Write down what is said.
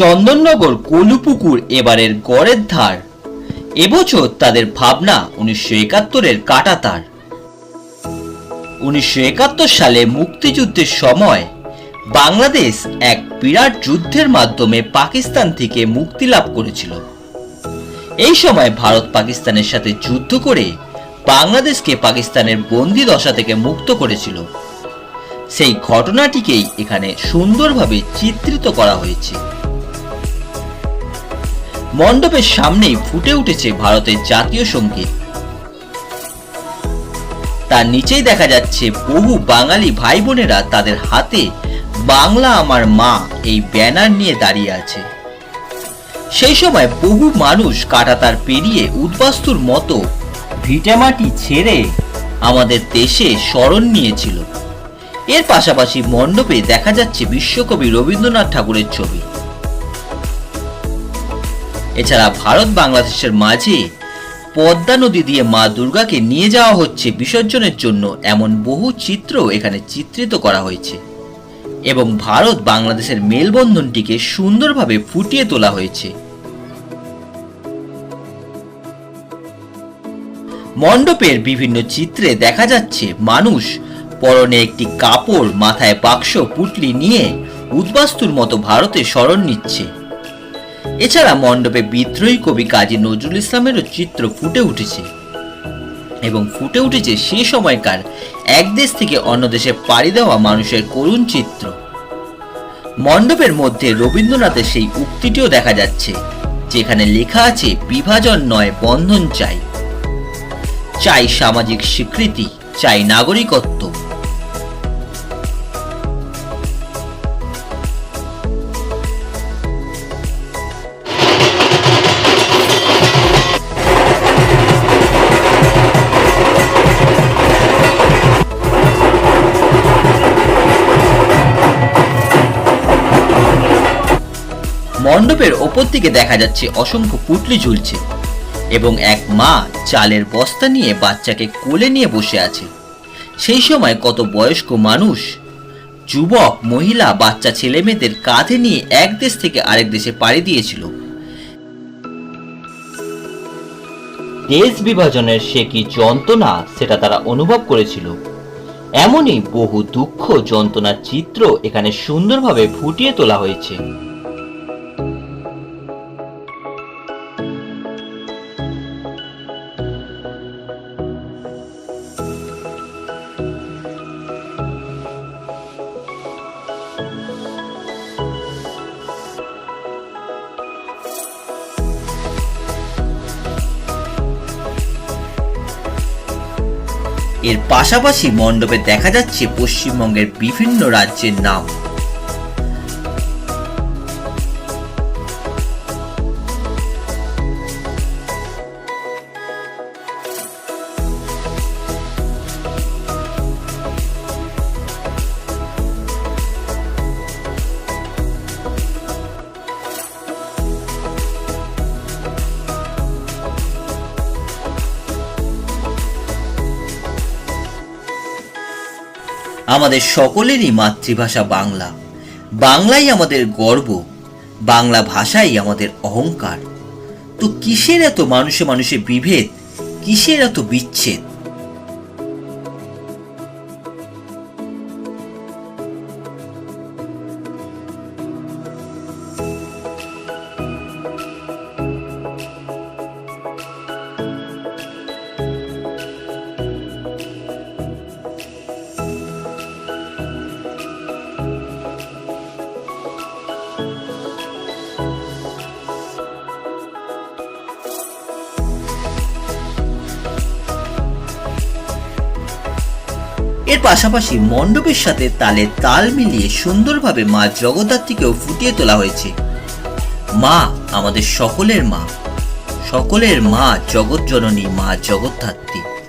চন্দননগর কলুপুকুর এবারের গড়ের ধার। এবছর তাদের ভাবনা উনিশশো একাত্তরের কাটাতার। উনিশশো একাত্তর সালে মুক্তিযুদ্ধের সময় বাংলাদেশ এক বিরাট যুদ্ধের মাধ্যমে পাকিস্তান থেকে মুক্তি লাভ করেছিল। এই সময় ভারত পাকিস্তানের সাথে যুদ্ধ করে বাংলাদেশকে পাকিস্তানের বন্দি দশা থেকে মুক্ত করেছিল। সেই ঘটনাটিকেই এখানে সুন্দরভাবে চিত্রিত করা হয়েছে। মণ্ডপের সামনেই ফুটে উঠেছে ভারতের জাতীয় সংগীত। তার নিচেই দেখা যাচ্ছে বহু বাঙালি ভাই বোনেরা তাদের হাতে বাংলা আমার মা এই ব্যানার নিয়ে দাঁড়িয়ে আছে। সেই সময় বহু মানুষ কাটাতার পেরিয়ে উদ্বাস্তুর মতো ভিটামাটি ছেড়ে আমাদের দেশে স্মরণ নিয়েছিল। এর পাশাপাশি মণ্ডপে দেখা যাচ্ছে বিশ্বকবি রবীন্দ্রনাথ ঠাকুরের ছবি। এছাড়া ভারত বাংলাদেশের মাঝে পদ্মা নদী দিয়ে মা দুর্গাকে নিয়ে যাওয়া হচ্ছে বিসর্জনের জন্য এমন বহু চিত্র এখানে চিত্রিত করা হয়েছে। এবং ভারত বাংলাদেশের মেলবন্ধনটিকে সুন্দরভাবে ফুটিয়ে তোলা হয়েছে। মণ্ডপের বিভিন্ন চিত্রে দেখা যাচ্ছে মানুষ পরনে একটি কাপড়, মাথায় বাক্স, পুটলি নিয়ে উদ্বাস্তুর মতো ভারতে শরণ নিচ্ছে। এছাড়া মণ্ডপে বিদ্রোহী কবি কাজী নজরুল ইসলামেরও চিত্র ফুটে উঠেছে। এবং ফুটে উঠেছে সে সময়কার এক দেশ থেকে অন্য দেশে পাড়ি দেওয়া মানুষের করুণ চিত্র। মণ্ডপের মধ্যে রবীন্দ্রনাথের সেই উক্তিটিও দেখা যাচ্ছে, যেখানে লেখা আছে, বিভাজন নয়, বন্ধন চাই। চাই সামাজিক স্বীকৃতি, চাই নাগরিকত্ব। মণ্ডপের ওপর দিকে দেখা যাচ্ছে অসংখ্য পুটলি ঝুলছে এবং এক মা চালের বস্তা নিয়ে বাচ্চাকে কোলে নিয়ে বসে আছে। সেই সময় কত বয়স্ক মানুষ, যুবক, মহিলা, বাচ্চা ছেলেমেয়েদের কাঁধে নিয়ে এক দেশ থেকে আরেক দেশে পাড়ি দিয়েছিল। দেশ বিভাজনের সে কি যন্ত্রণা সেটা তারা অনুভব করেছিল। এমনই বহু দুঃখ, যন্ত্রণার চিত্র এখানে সুন্দরভাবে ফুটিয়ে তোলা হয়েছে। এর পাশাপাশি মণ্ডপে দেখা যাচ্ছে পশ্চিমবঙ্গের বিভিন্ন রাজ্যের নাম। আমাদের সকলেরই মাতৃভাষা বাংলা। বাংলাই আমাদের গর্ব, বাংলা ভাষাই আমাদের অহংকার। তো কিসের এত মানুষে মানুষে বিভেদ, কিসের এত বিচ্ছেদ? এর পাশাপাশি মণ্ডপের সাথে তালে তাল মিলিয়ে সুন্দরভাবে মা জগদ্ধাত্রীকেও ফুটিয়ে তোলা হয়েছে। মা, আমাদের সকলের মা। সকলের মা জগৎ জননী মা জগদ্ধাত্রী।